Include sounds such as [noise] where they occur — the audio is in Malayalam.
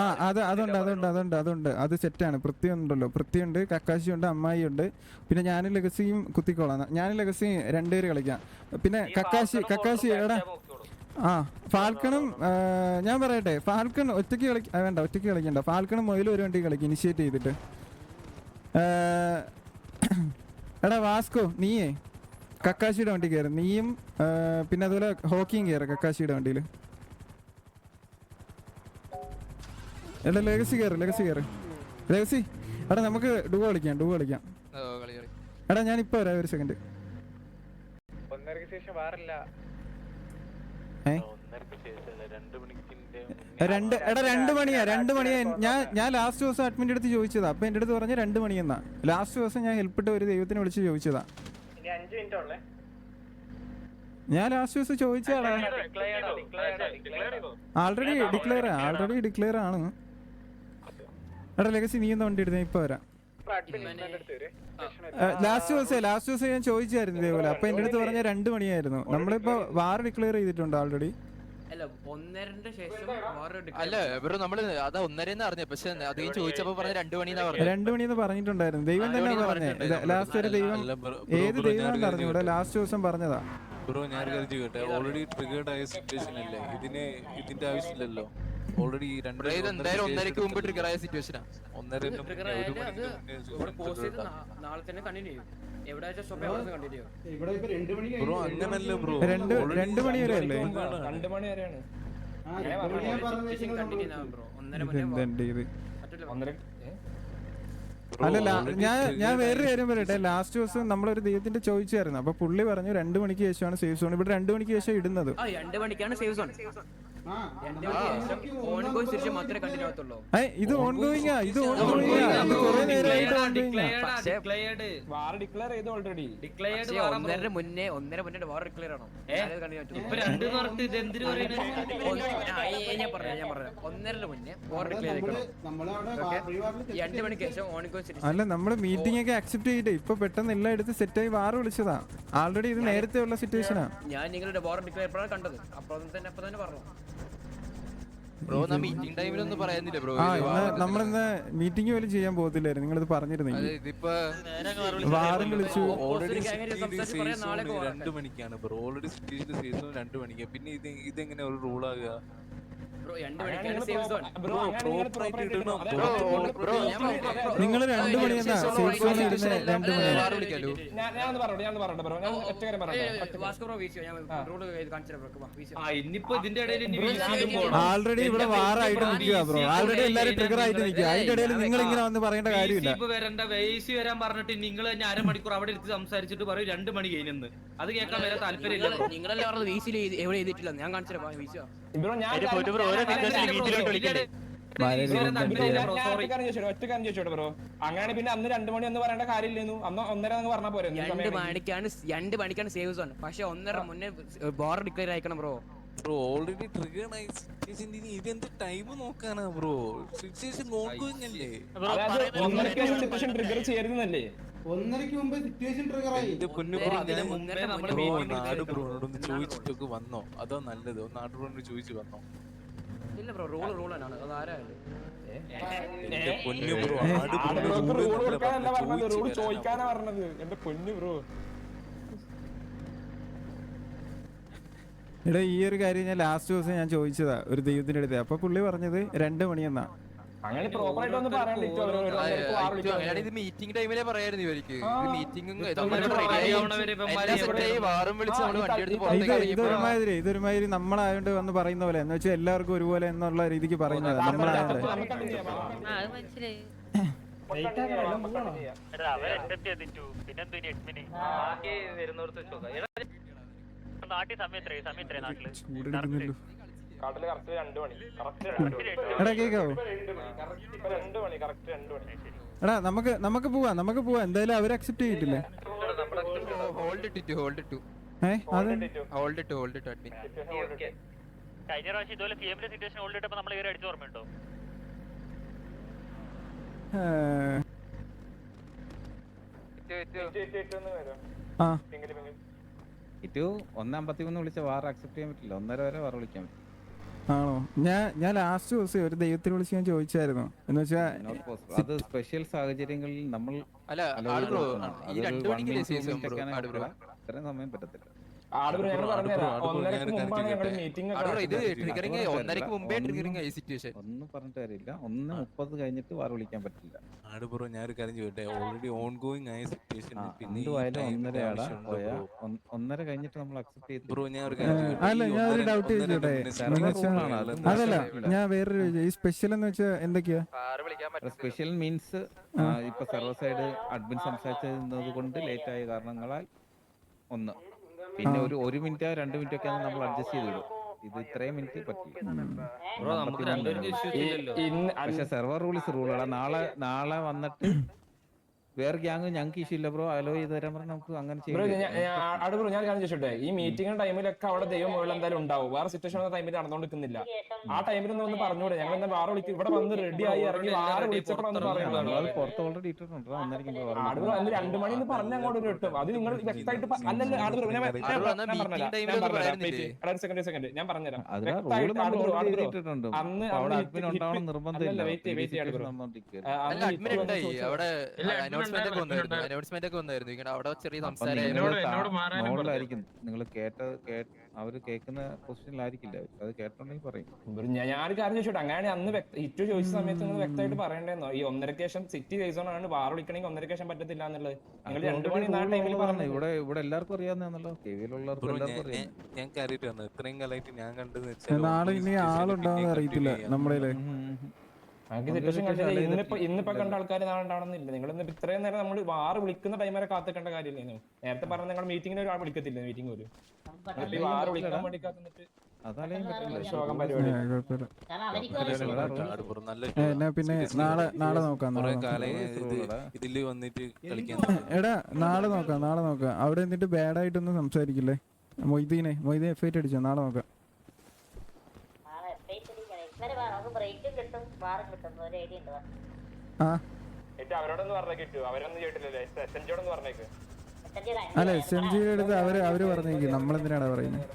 ആ അത് അതുണ്ട് അതുണ്ട് അതുണ്ട് അതുണ്ട്. അത് സെറ്റാണ് പൃഥ്വി ഉണ്ടല്ലോ. പൃഥ്വി ഉണ്ട് കക്കാശി ഉണ്ട് അമ്മായി ഉണ്ട്. പിന്നെ ഞാൻ ലഗസിയും കുത്തിക്കോളാം. ഞാൻ ലഗസിയും രണ്ടുപേര് കളിക്കാം. പിന്നെ കക്കാശി കക്കാശി എടാ ആ ഫാൽക്കണും ഞാൻ പറയട്ടെ. ഫാൽക്കൺ ഒറ്റയ്ക്ക് കളി ആ, വേണ്ട ഒറ്റയ്ക്ക് കളിക്കണ്ട. ഫാൽക്കണും മൊയിലും ഒരു വണ്ടി കളിക്കും ഇനിഷ്യേറ്റ് ചെയ്തിട്ട്. എടാ വാസ്കോ നീയേ. കക്കാശിയുടെ വണ്ടി കയറും. നീയും പിന്നെ അതുപോലെ ഹോക്കിയും കയറും കക്കാശിയുടെ വണ്ടിയിൽ എടാ ലെഗസി കയറ് ലെഗസി കയറ് ലെഗസി എടാ നമുക്ക് ഡുവ കളിക്കാം ഡുവ കളിക്കാം. എടാ ഞാൻ ഇപ്പൊ വരാം ഒരു സെക്കൻഡ് രണ്ട് എടാ രണ്ട് മണിയാ രണ്ട് മണിയാ. ഞാൻ ഞാൻ ലാസ്റ്റ് ദിവസം അഡ്മിന്റെ അടുത്ത് ചോദിച്ചതാ. അപ്പൊ എന്റെ അടുത്ത് പറഞ്ഞ രണ്ട് മണിയെന്നാ ലാസ്റ്റ് ദിവസം ഞാൻ ഹെൽപ്പിട്ട് ഒരു ദൈവത്തിനെ വിളിച്ച് ചോദിച്ചതാ. ഇനി അഞ്ച് മിനിറ്റ് ഉള്ളേ. ഞാൻ ലാസ്റ്റ് ദിവസം ചോദിച്ചാടാ ആൾറെഡി ഡിക്ലെയർ ആൾറെഡി ഡിക്ലെയർ ആണ്. എടാ ലെഗസി നീ എന്താ വണ്ടി എടുത്തേ ഇപ്പൊ വരാം. ലാസ്റ്റ് ദിവസം ലാസ്റ്റ് ദിവസം ഞാൻ ചോദിച്ചായിരുന്നു ഇതേപോലെ. അപ്പൊ എന്റെ അടുത്ത് പറഞ്ഞ രണ്ട് മണിയായിരുന്നു. നമ്മളിപ്പോ വാർ ഡിക്ലെയർ ചെയ്തിട്ടുണ്ട് ആൾറെഡി അല്ല ബ്രോ നമ്മൾ അതാ ഒന്നരന്ന് അറിഞ്ഞ. പക്ഷെ അത് ചോദിച്ചപ്പോ പറഞ്ഞ രണ്ടു മണിന്നാ പറഞ്ഞത്. രണ്ടു മണിന്ന് പറഞ്ഞിട്ടുണ്ടായിരുന്നു. ദൈവം തന്നെ പറഞ്ഞത് ലാസ്റ്റ് ഒരു ദൈവം ഏത് ബ്രോ, ദൈവം ഒരു അറിഞ്ഞൂടെ ലാസ്റ്റ് ദിവസം പറഞ്ഞതാ. ബ്രോ ഞാൻ ഒരു കാര്യം ഓൾറെഡി ട്രിഗേർഡ് ആയ സിറ്റുവേഷൻ അല്ലേ ഇതിന് ഇതിന്റെ ആവശ്യമില്ലല്ലോ. ഓൾറെഡി രണ്ട് എന്തായാലും ഒന്നരക്ക് മുമ്പ് ട്രിഗർ ആയ സിറ്റുവേഷനാ ഒന്നര നാളെ തന്നെ കണ്ടിന്യൂ ചെയ്യും. ബ്രോ അങ്ങനല്ല ബ്രോ? രണ്ട് രണ്ട് മണി വരെ അല്ലേ രണ്ട് മണി വരെയാണ്. അല്ലല്ല ഞാൻ ഞാൻ വേറൊരു കാര്യം പറയട്ടെ. ലാസ്റ്റ് ദിവസം നമ്മളൊരു ദൈവത്തിന്റെ ചോദിച്ചായിരുന്നു. അപ്പൊ പുള്ളി പറഞ്ഞു രണ്ടു മണിക്ക് ശേഷമാണ് സേഫ് സോൺ ഇവിടെ രണ്ടു മണിക്ക് ശേഷം ഇടുന്നത്. ഇത് ഓൺഗോയിങ് ഇത് ഓൺഗോയിങ് ഇത് കുറെ നേരമായിട്ട് വാർ ഡിക്ലെയർ ചെയ്തു ഓൾറെഡി ഒന്നര മുന്നേ ഒന്നര മുന്നേ വേറെ ഡിക്ലെയർ ആണോ? ഞാൻ ഒന്നര മുന്നേ വാർ രണ്ട് മണിക്ക് ശേഷം ഓൺഗോയിങ് അല്ല നമ്മൾ മീറ്റിംഗ് ഒക്കെ അക്സെപ്റ്റ് ചെയ്തിട്ട് ഇപ്പൊ പെട്ടെന്ന് എല്ലാം എടുത്ത് സെറ്റ് ആയി വാർ വിളിച്ചതാ. ആൾറെഡി ഇത് നേരത്തെ ഉള്ള സിറ്റുവേഷനാ ഞാൻ നിങ്ങളുടെ വാർ ഡിക്ലെയർ എപ്പോഴാണ് കണ്ടത്. അപ്പോൾ തന്നെ അപ്പൊ തന്നെ പറഞ്ഞു. ബ്രോ മീറ്റിംഗ് ടൈമിലൊന്നും ബ്രോ? ആ ഇന്ന് നമ്മളിന്ന് മീറ്റിംഗ് പോലും ചെയ്യാൻ പോകത്തില്ലായിരുന്നു. നിങ്ങളിത് പറഞ്ഞിരുന്നെങ്കിൽ ഇതിപ്പോ വാറും വിളിച്ചു. ഓൾറെഡി രണ്ട് മണിക്കാണ് ബ്രോ. ഓൾറെഡി സിറ്റുവേഷൻ സീസൺ രണ്ട് മണിക്കാണ് പിന്നെ ഇത് ഇതെങ്ങനെ ഒരു റൂൾ നിങ്ങൾ രണ്ട് മണി സേഫ് സോണിൽ ഇരുന്ന് രണ്ട് മണി. ഞാൻ ഞാൻ പറഞ്ഞോട്ടെ ഞാൻ പറഞ്ഞോട്ടെ ബ്രോ. ഞാൻ ഒറ്റ കാര്യം ആൾറെഡി ഇവിടെ വാറായിട്ട് നിൽക്കുക ബ്രോ. ആൾറെഡി എല്ലാരും ട്രിഗർ ആയിട്ട് നിൽക്കുക അതിന്റെ ഇടയിൽ നിങ്ങൾ ഇങ്ങനെ വന്ന് പറയേണ്ട കാര്യമില്ല. ഇപ്പൊ വരണ്ട വേസി വരാൻ പറഞ്ഞിട്ട് നിങ്ങൾ തന്നെ അരമണിക്കൂർ അവിടെ എടുത്ത് സംസാരിച്ചിട്ട് പറയും രണ്ട് മണി കഴിഞ്ഞെന്ന്. അത് കേൾക്കാൻ വരെ താല്പര്യമില്ല ഇല്ല നിങ്ങളല്ലേ പറഞ്ഞത്? എവിടെ എഴുതിയിട്ടില്ല ഞാൻ കാണിച്ചു ബ്രോ ഞാൻ ബ്രോ. അങ്ങനെ പിന്നെ അന്ന് രണ്ടു മണി എന്ന് പറയേണ്ട കാര്യമില്ലെന്നു. അന്ന് ഒന്നര എന്ന് പറഞ്ഞാൽ പോരെ രണ്ട് മണിക്കാണ് രണ്ട് മണിക്കാണ് സേവ് സോൺ പക്ഷെ ഒന്നര മുന്നേ ബോർ ഡിക്ലെയർ ആയിക്കണം ബ്രോ. ബ്രോ ഓൾറെഡി ട്രിഗേർഡ് ആയ. സിറ്റുവേഷൻ ഇതെന്ത് ടൈം നോക്കാനാ ബ്രോ? സിറ്റുവേഷൻ ട്രിഗർ ചെയ്യരുതെന്നല്ലേ? ഒന്നരക്ക് മുമ്പ് സിറ്റുവേഷൻ ട്രിഗർ ആയി. ബ്രോ, ബ്രോ ബ്രോ നാട് ബ്രോനോട് ഒന്ന് ചോദിച്ചിട്ടൊക്കെ വന്നോ? അതോ നല്ലത്. നാട് ബ്രോനോട് ചോദിച്ചു വന്നോ? ഇല്ല ബ്രോ റൂൾ റൂൾ തന്നെയാണ്. അത് ആരായാലും എന്റെ പൊന്നു ബ്രോ ആട് ചോദിക്കാനാ പറഞ്ഞത്. എന്റെ പൊന്നു ബ്രോ എടാ ഈ ഒരു കാര്യം ഞാൻ ലാസ്റ്റ് ദിവസം ഞാൻ ചോദിച്ചതാ ഒരു ദൈവത്തിന്റെ അടുത്ത്. അപ്പൊ പുള്ളി പറഞ്ഞത് രണ്ട് മണിയെന്നാ. അങ്ങനെ പ്രോപ്പർ ആയിട്ട് ഒന്ന് പറയാൻ ഇത് മീറ്റിംഗ് ടൈമിലേ പറയായിരുന്നു ഇവർക്ക്. മീറ്റിംഗ് ഇതൊരുമാതിരി ഇതൊരുമാതിരി നമ്മളായോണ്ട് വന്ന് പറയുന്ന പോലെ എന്ന് വെച്ചാൽ എല്ലാവർക്കും ഒരുപോലെ എന്നുള്ള രീതിക്ക് പറയുന്നത് നമ്മളായോണ്ട്. ബാക്കി സമയത്രേ സമയത്രേ നാട്ടിൽ? കാട്ടിൽ കറക്റ്റ് രണ്ട് മണി. കറക്റ്റ് എടാ കേക്കാവോ രണ്ട് മണി. കറക്റ്റ് രണ്ട് മണി. [laughs] എടാ നമുക്ക് നമുക്ക് പോവാം നമുക്ക് പോവാം. എന്തായാലും അവർ അക്സെപ്റ്റ് ചെയ്തിട്ടില്ലേ? ഹോൾഡ് ഇട്ടു ഹോൾഡ് ഇട്ടു. ഏ അത്? ഹോൾഡ് ഇട്ടു. ഹോൾഡ് ഇട്ടു അഡ്മിൻ. കഴിഞ്ഞ പ്രാവശ്യം ഇതുപോലെ സി എമ്മിന്റെ സിറ്റുവേഷൻ ഹോൾഡ് ഇട്ടപ്പോ നമ്മൾ കയറി അടിച്ചു ഓർമ്മയുണ്ടോ? ഏ, ആ. ഇറ്റു ഒന്ന് അമ്പത്തി മൂന്ന് വിളിച്ച വാർ അക്സെപ്റ്റ് ചെയ്യാൻ പറ്റില്ല. ഒന്നര വരെ വാർ വിളിക്കാൻ പറ്റും ആണോ? ഞാൻ ഞാൻ ലാസ്റ്റ് ദിവസം ഒരു ദൈവത്തിന് വിളിച്ച് ഞാൻ ചോദിച്ചായിരുന്നു. എന്ന് വെച്ചാൽ അത് സ്പെഷ്യൽ സാഹചര്യങ്ങളിൽ നമ്മൾ അല്ല ബ്രോ ഈ രണ്ട് രണ്ടു one മണിക്ക് minute, two ശേഷം minute ബ്രോ. ആട് ബ്രോ ഇത്രയും സമയം പറ്റത്തില്ല. ഒന്നരക്ക് ആട് ബ്രോ മുമ്പേ ആയി സിറ്റുവേഷൻ ഒന്നും പറഞ്ഞിട്ട് കാര്യമില്ല. ഒന്ന് മുപ്പത് കഴിഞ്ഞിട്ട് വാർ വിളിക്കാൻ പറ്റില്ല. ആടുപുറം ഒരു കാര്യം ഓൾറെഡി ഓൺ ഗോയിങ് ആയ സിറ്റുവേഷൻ എന്തുവായാലും ഒന്നര ആടാ ഒന്നര കഴിഞ്ഞിട്ട് നമ്മൾ അക്സെപ്റ്റ് ചെയ്ത് ബ്രോ ഞാൻ ഒരു കാര്യം? അല്ല ഞാൻ ഒരു ഡൗട്ട് ചോദിച്ചോട്ടെ അതല്ല ഞാൻ വേറൊരു ഈ സ്പെഷ്യൽ എന്ന് വെച്ചാൽ എന്തൊക്കെയാ? സ്പെഷ്യൽ മീൻസ് ഇപ്പൊ സെർവർ സൈഡ് അഡ്മിൻ സംസാരിച്ചത് കൊണ്ട് ലേറ്റ് ആയ കാരണങ്ങളാൽ ഒന്ന്. പിന്നെ ഒരു ഒരു മിനിറ്റ് രണ്ട് മിനിറ്റ് ഒക്കെ നമ്മൾ അഡ്ജസ്റ്റ് ചെയ്ത് വിടും. ഇത് ഇത്രയും മിനിറ്റ് പറ്റില്ല പക്ഷെ സെർവർ റൂൾസ് റൂളാണ് നാളെ നാളെ വന്നിട്ട് വേറെ ഗ്യാങ് ഞങ്ങൾക്ക് ഇഷ്യൂ ഇല്ല ബ്രോ അലോ ചെയ്ത് തരാൻ പറഞ്ഞാൽ നമുക്ക് അങ്ങനെ ചെയ്യാം ഞാൻ കാര്യം ചോദിച്ചോട്ടെ? ഈ മീറ്റിംഗ് ടൈമിലൊക്കെ അവിടെ ദൈവം മുകളിൽ എന്തായാലും ഉണ്ടാവും. വേറെ സിറ്റുവേഷൻ ടൈമിൽ നടന്നുകൊണ്ടിരിക്കുന്നില്ല ആ ടൈമിൽ ഒന്ന് വന്ന് പറഞ്ഞൂടെ? ഞങ്ങൾ എന്താ വേറെ വിളിക്കും. ഇവിടെ വന്ന് റെഡി ആയി ഇറങ്ങി വേറെ വിളിച്ചപ്പോഴാണ് പറയുന്നത് പുറത്ത് ഓൾറെഡി ഇട്ടിട്ടുണ്ട്. അന്ന് രണ്ടു മണി എന്ന് പറഞ്ഞ അങ്ങോട്ട് കിട്ടും അത് നിങ്ങൾ വ്യക്തമായിട്ട് അല്ലല്ല ഞാൻ ഒരു സെക്കൻഡ് സെക്കൻഡ് ഞാൻ പറഞ്ഞുതരാം. അന്ന് അവിടെ അഡ്മിൻ ഉണ്ടാവണം നിർബന്ധമില്ല. വെയിറ്റ് വെയിറ്റ് അവിടെ അനൗൺസ്മെന്റ് ഒക്കെ വന്നായിരുന്നു അനൗൺസ്മെന്റ് ഒക്കെ വന്നായിരുന്നു. ഇങ്ങനെ അവിടെ ചെറിയ സംസാരം നിങ്ങൾ കേട്ട അവർ അവർ കേൾക്കുന്ന പൊസിഷനിലായിരിക്കില്ല. അത് കേട്ടോണ്ടെങ്കിൽ പറയും. ഞാൻ കാര്യം ചോദിച്ചോട്ടെ. അങ്ങനെ അന്ന് വ്യക്ത- ഹിറ്റ് ചോദിച്ച സമയത്ത് നിങ്ങൾ വ്യക്തമായിട്ട് പറയണ്ടേന്നോ? ഈ ഒന്നരക്ക് ശേഷം സിറ്റി സൈസോൺ ആണ് ബാർ വിളിക്കണമെങ്കിൽ ഒന്നരക്ക് ശേഷം പറ്റത്തില്ല എന്നുള്ളത്. നിങ്ങൾ രണ്ടു മണി ആ ടൈമിൽ പറഞ്ഞു ഇവിടെ ഇവിടെ എല്ലാവർക്കും അറിയാവുന്നതാണല്ലോ. കെ എല്ലാവർക്കും ഞാൻ അറിയാം. ഞാൻ- പറഞ്ഞു ഇത്രയും കാലമായിട്ട് ഞാൻ കണ്ടത് വെച്ചാൽ നാളെ ഇനി ആളുണ്ടാവുന്ന അറിയത്തില്ല നമ്മുടെ നമുക്ക് നമുക്ക് സിറ്റുവേഷൻ situation കണ്ടില്ല അല്ല, ഇന്നിപ്പോ കണ്ട. ആൾക്കാർ നാളെ ഉണ്ടാവണമെന്നില്ല. നിങ്ങൾ ഇന്ന് ഇത്രയും നേരം നമ്മൾ വാറ് വിളിക്കുന്ന ടൈം വരെ കാത്തിക്കേണ്ട കാര്യമില്ലേനു? നേരത്തെ പറഞ്ഞ നിങ്ങൾ മീറ്റിംഗിന് ഒരാൾ വിളിക്കത്തില്ല? മീറ്റിംഗ് പോലും വാറ് വിളിക്കാൻ വേണ്ടി കാത്തിട്ട് പിന്നെ നാളെ നാളെ നോക്കാം. ഇതിൽ വന്നിട്ട് കളിക്കാൻ എടാ നാളെ നോക്കാം നാളെ നോക്കാം. അവിടെ എന്നിട്ട് ബാഡായിട്ടൊന്നും സംസാരിക്കില്ലേ? മൊയ്തീനെ മൊയ്തീൻ എഫ് ഐറ്റ് അടിച്ചോ? നാളെ നോക്കാം. അല്ല എസ് എം ജിയുടെ അടുത്ത് അവർ അവർ പറഞ്ഞേക്കും. നമ്മളെന്തിനാണ് പറയുന്നത്